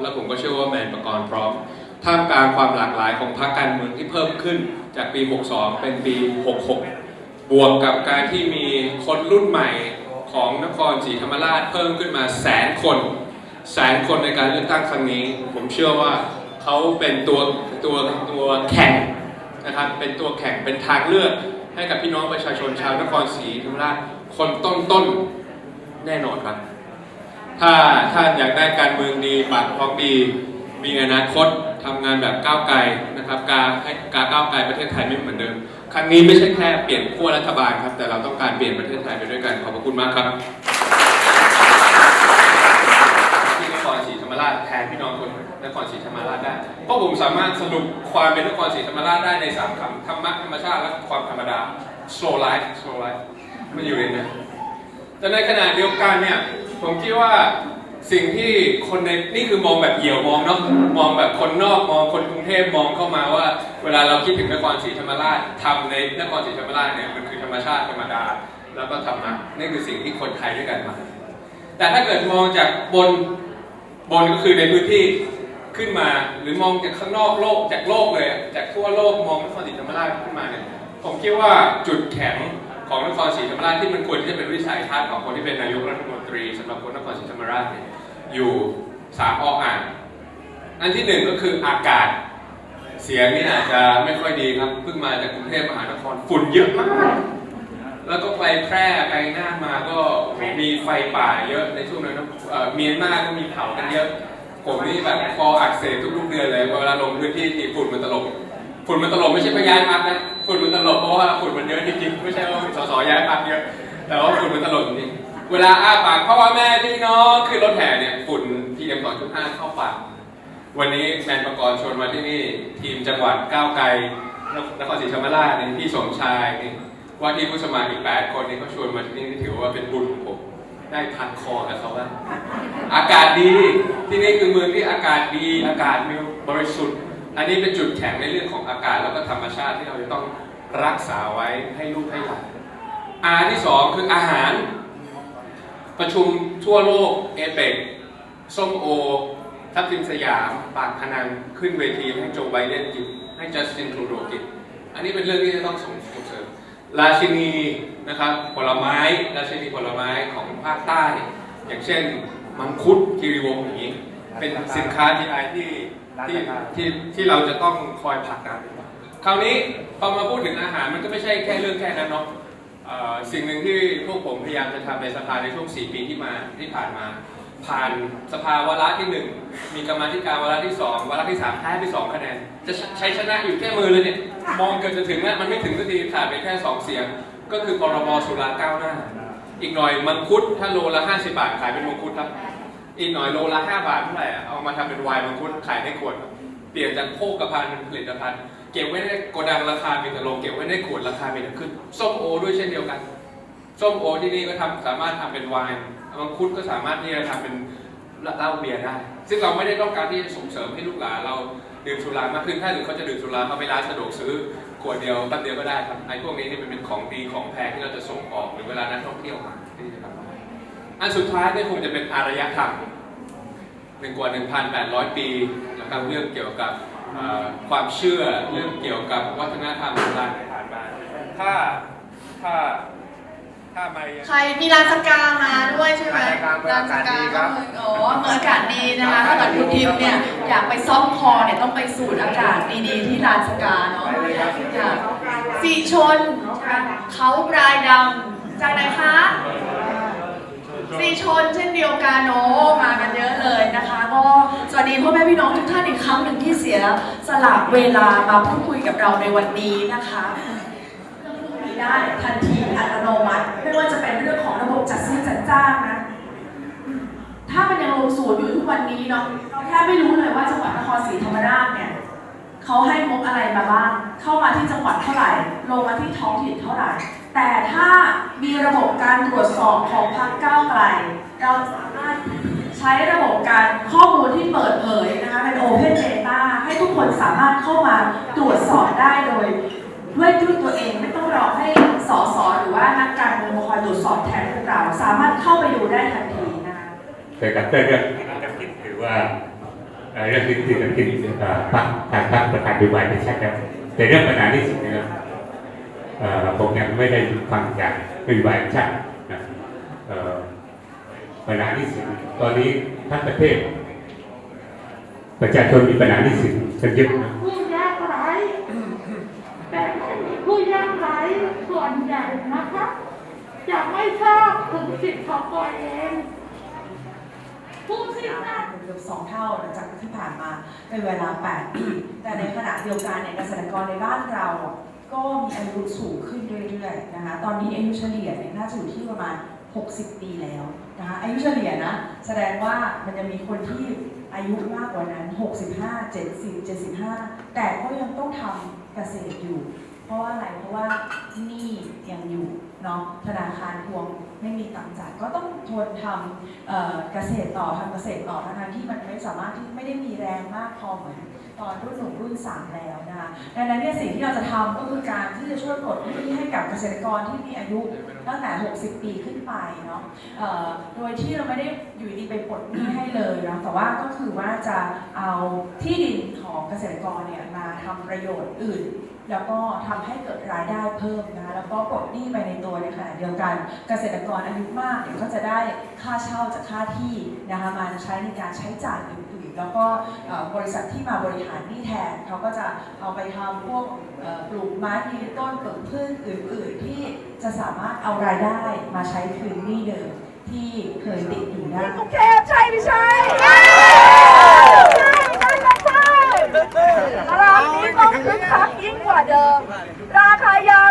และผมก็เชื่อว่าแมนประกรณ์พร้อมท่ามกลางความหลากหลายของพรรคการเมืองที่เพิ่มขึ้นจากปี 62 เป็นปี 66 บวกกับการที่มีคนรุ่นใหม่ของนครศรีธรรมราชเพิ่มขึ้นมาแสนคน แสนคนในการเลือกตั้งครั้งนี้ ผมเชื่อว่าเขาเป็นตัวตัวตัวแข่งนะครับเป็นตัวแข่งเป็นทางเลือกให้กับพี่น้องประชาชนชาวนครศรีธรรมราชคนต้นๆแน่นอนครับ ถ้าท่านอยากได้การเมืองดีปากท้องดี มีอนาคตทำงานแบบก้าวไกลนะครับการให้การก้าวไกลประเทศไทยไม่เหมือนเดิม ครั้งนี้ไม่ใช่แค่เปลี่ยนขั้วรัฐบาลครับ แต่เราต้องการเปลี่ยนประเทศไทยไปด้วยกัน ขอบพระคุณมากครับ ที่นครศรีธรรมราชแทนพี่น้องคนนครศรีธรรมราชได้เพราะผมสามารถสรุปความเป็นนครศรีธรรมราชได้ในสามคำธรรมะธรรมชาติและความธรรมดา slow life slow life มันอยู่ในนั้น แต่ในขณะเดียวกันเนี่ยผมคิดว่าสิ่งที่คนในนี่คือมองแบบเหยี่ยวมองเนาะมองแบบคนนอกมองคนกรุงเทพมองเข้ามาว่า เวลาเราคิดถึงนครศรีธรรมราชทำในนครศรีธรรมราชเนี่ยมันคือธรรมชาติธรรมดา แล้วก็ธรรมะนี่คือสิ่งที่คนไทยด้วยกันมา แต่ถ้าเกิดมองจากบนบนก็คือในพื้นที่ขึ้นมา หรือมองจากข้างนอกโลกจากโลกเลยจากทั่วโลกมองนครศรีธรรมราชขึ้นมาเนี่ยผมคิดว่าจุดแข็ง ของนครศรีธรรมราชที่มันควรที่จะเป็นวิสัยทัศน์ของคนที่เป็นนายกรัฐมนตรีสำหรับคนนครศรีธรรมราชเนี่ยอยู่สามออ่างอันที่หนึ่งก็คืออากาศเสียงนี่อาจจะไม่ค่อยดีครับเพิ่งมาจากกรุงเทพมหานครฝุ่นเยอะมาก แล้วก็ไปแพร่ไปน่านมาก็มีไฟป่าเยอะในช่วงนั้นนะเออเมียนมาก็มีเผากันเยอะผมนี่แบบคออักเสบทุกๆเดือนเลยเวลาลงพื้นที่ที่ฝุ่นมันตลบ ฝุ่นมันตลบไม่ใช่พยานพักนะฝุ่นมันตลบเพราะว่าฝุ่นมันเยอะจริงๆไม่ใช่ว่าสสย้ายพักเยอะแต่ว่าฝุ่นมันตลบจริงเวลาอ้าปากพ่อว่าแม่พี่น้องขึ้นรถแห่เนี่ยฝุ่น PM 2.5เข้าปากวันนี้แมนประกรณ์ชวนมาที่นี่ทีมจังหวัดก้าวไกลนครศรีธรรมราชนี่พี่สมชายนี่ว่าที่ผู้สมัครอีก 8 คนนี่เขาชวนมาที่นี่ถือว่าเป็นบุญของผมได้พันคอกับเขาบ้างอากาศดีที่นี่คือเมืองที่อากาศดีอากาศมีบริสุทธิ์ อันนี้เป็นจุดแข็งในเรื่องของอากาศแล้วก็ธรรมชาติที่เราจะต้องรักษาไว้ให้ลูกให้หลานอาที่สองคืออาหาร ประชุมทั่วโลกเอเปกส้มโอ ทัพทิมสยาม ปากพนังขึ้นเวทีให้โจไบเดนกินให้จัสตินทรูโดกินอันนี้เป็นเรื่องที่จะต้องส่งเสริมราชินีนะครับผลไม้ราชินีผลไม้ของภาคใต้ อย่างเช่นมังคุดคีรีวงอย่างนี้ เป็นสินค้า GI ที่ที่ที่ที่เราจะต้องคอยผลักดันคราวนี้พอมาพูดถึงอาหารมันก็ไม่ใช่แค่เรื่องแค่นั้นเนาะเอ่อสิ่งหนึ่งที่พวกผมพยายามจะทำในสภาในช่วง 4 ปีที่มาที่ผ่านมา ผ่านสภาวาระที่ 1 มีกรรมาธิการวาระที่ 2 วาระที่3แพ้ไป2คะแนน จะใช้ชนะอยู่แค่มือเลยเนี่ย มองเกือบจะถึงแล้วมันไม่ถึงสักทีขาดไปแค่ 2 เสียง ก็คือพรบสุราก้าวหน้า อีกหน่อยมังคุดถ้าโลละ 50 บาทขายเป็นมังคุดครับ อีกหน่อยโลละ5บาทเท่าไหร่อะเอามาทำเป็นไวน์มังคุดขายได้ขวด เปลี่ยนจากโภคภัณฑ์เป็นผลิตภัณฑ์ เก็บไว้ในโกดังราคามีแต่ลงเก็บไว้ในขวดราคามีแต่ขึ้น ส้มโอด้วยเช่นเดียวกัน ส้มโอที่นี่ก็ทำสามารถทำเป็นไวน์มังคุดก็สามารถที่จะทำเป็นเหล้าเบียร์ได้ ซึ่งเราไม่ได้ต้องการที่จะส่งเสริมให้ลูกหลานเราดื่มสุรามากขึ้น ถ้าหรือเขาจะดื่มสุราเขาไปร้านสะดวกซื้อขวดเดียวแป๊บเดียวก็ได้ครับไอ้พวกนี้นี่มันเป็นของดีของแพงที่เราจะส่งออกหรือเวลานักท่องเที่ยวมาที่จะทำ อันสุดท้ายเนี่ยคงจะเป็นอารยธรรมหนึ่งกว่า 1,800 ปีนะครับเรื่องเกี่ยวกับความเชื่อเรื่องเกี่ยวกับวัฒนธรรมโบราณที่ผ่านมาถ้าถ้าถ้าไม่ใครมีร้านสกามาด้วยใช่ไหมร้านสกาเมืองอากาศดีครับเมืองอ๋อเมืออากาศดีนะคะถ้าเกิดคุณทิมเนี่ยอยากไปซ่อมคอเนี่ยต้องไปสูดอากาศดีๆที่ร้านสกาเนาะไปเลยครับค่ะสีชนเขาปลายดำจากไหนคะ สีชนเช่นเดียวกันโอ้มากันเยอะเลยนะคะ ก็สวัสดีพ่อแม่พี่น้องทุกท่านอีกครั้งหนึ่งที่เสียสละเวลามาพูดคุยกับเราในวันนี้นะคะมีได้ทันทีอัตโนมัติ ไม่ว่าจะเป็นเรื่องของระบบจัดซื้อจัดจ้างนะ ถ้ามันยังลงศูนย์อยู่ทุกวันนี้เนาะเราแทบไม่รู้เลยว่าจังหวัดนครศรีธรรมราชเนี่ยเขาให้งบอะไรมาบ้าง เข้ามาที่จังหวัดเท่าไหร่ ลงมาที่ท้องถิ่นเท่าไหร่ แต่ถ้ามีระบบการตรวจสอบของพรรคก้าวไกล เราสามารถใช้ระบบการข้อมูลที่เปิดเผยนะคะเป็น Open Data ให้ทุกคนสามารถเข้ามาตรวจสอบได้โดย ด้วยด้วยตัวเองไม่ต้องรอให้สสหรือว่านักการเมืองมาคอยตรวจสอบแทนพวกเรา สามารถเข้าไปดูได้ทันทีนะคะเจอกันเจอกันนักคิดถือว่าเรื่องที่ที่จะกินเอ่อพรรคทางพรรคประธานดูไบไปชัดแล้วแต่เรื่องปัญหาที่สุดนะครับ ผมยังไม่ได้ฟังจากดูไบชัดนะเอ่อปัญหาที่สุดตอนนี้ทั้งประเทศ ประชาชนมีปัญหาที่สุดกันเยอะนะผู้ยากไร้แต่ผู้ยากไร้ส่วนใหญ่นะคะจะไม่ทราบถึงสิทธิ์ของตัวเองผู้ที่ทราเกือบสองเท่าหลังจากที่ผ่านมาเป็นเวลา 8 ปี แต่ในขณะเดียวกันเนี่ยเกษตรกรในบ้านเรา ก็มีอายุสูงขึ้นเรื่อยๆนะคะ ตอนนี้อายุเฉลี่ยเนี่ยน่าจะอยู่ที่ประมาณ 60 ปีแล้วนะคะ อายุเฉลี่ยนะ แสดงว่ามันจะมีคนที่อายุมากกว่านั้น 65 70 75 แต่ก็ยังต้องทำเกษตรอยู่ เพราะว่าอะไร เพราะว่านี่ยังอยู่ เนาะธนาคารทวงไม่มีตังค์จ่ายก็ต้องทนทำเอ่อเกษตรต่อทำเกษตรต่อทั้งๆที่มันไม่สามารถที่ไม่ได้มีแรงมากพอเหมือนตอนรุ่นหนุ่มรุ่นสามแล้วนะคะดังนั้นเนี่ยสิ่งที่เราจะทำก็คือการที่จะช่วยปลดหนี้ให้กับเกษตรกรที่มีอายุตั้งแต่ 60 ปีขึ้นไปเนาะเอ่อโดยที่เราไม่ได้อยู่ดีไปปลดหนี้ให้เลยเนาะแต่ว่าก็คือว่าจะเอาที่ดินของเกษตรกรเนี่ยมาทำประโยชน์อื่น แล้วก็ทำให้เกิดรายได้เพิ่มนะคะแล้วก็ปลดหนี้ไปในตัวในขณะเดียวกัน เกษตรกรอายุมากเนี่ยก็จะได้ค่าเช่าจากค่าที่นะคะมาใช้ในการใช้จ่ายอื่นๆ แล้วก็บริษัทที่มาบริหารนี้แทนเขาก็จะเอาไปทำพวกปลูกไม้ยืนต้นปลูกพืชอื่นๆ ที่จะสามารถเอารายได้มาใช้คืนหนี้เดิมที่เคยติดอยู่ได้กรุงเทพใช่ไม่ใช่ใช่ใช่ใช่ใช่ตารางนี้ต้องคึกคักยิ่งกว่าเดิม ราคายาง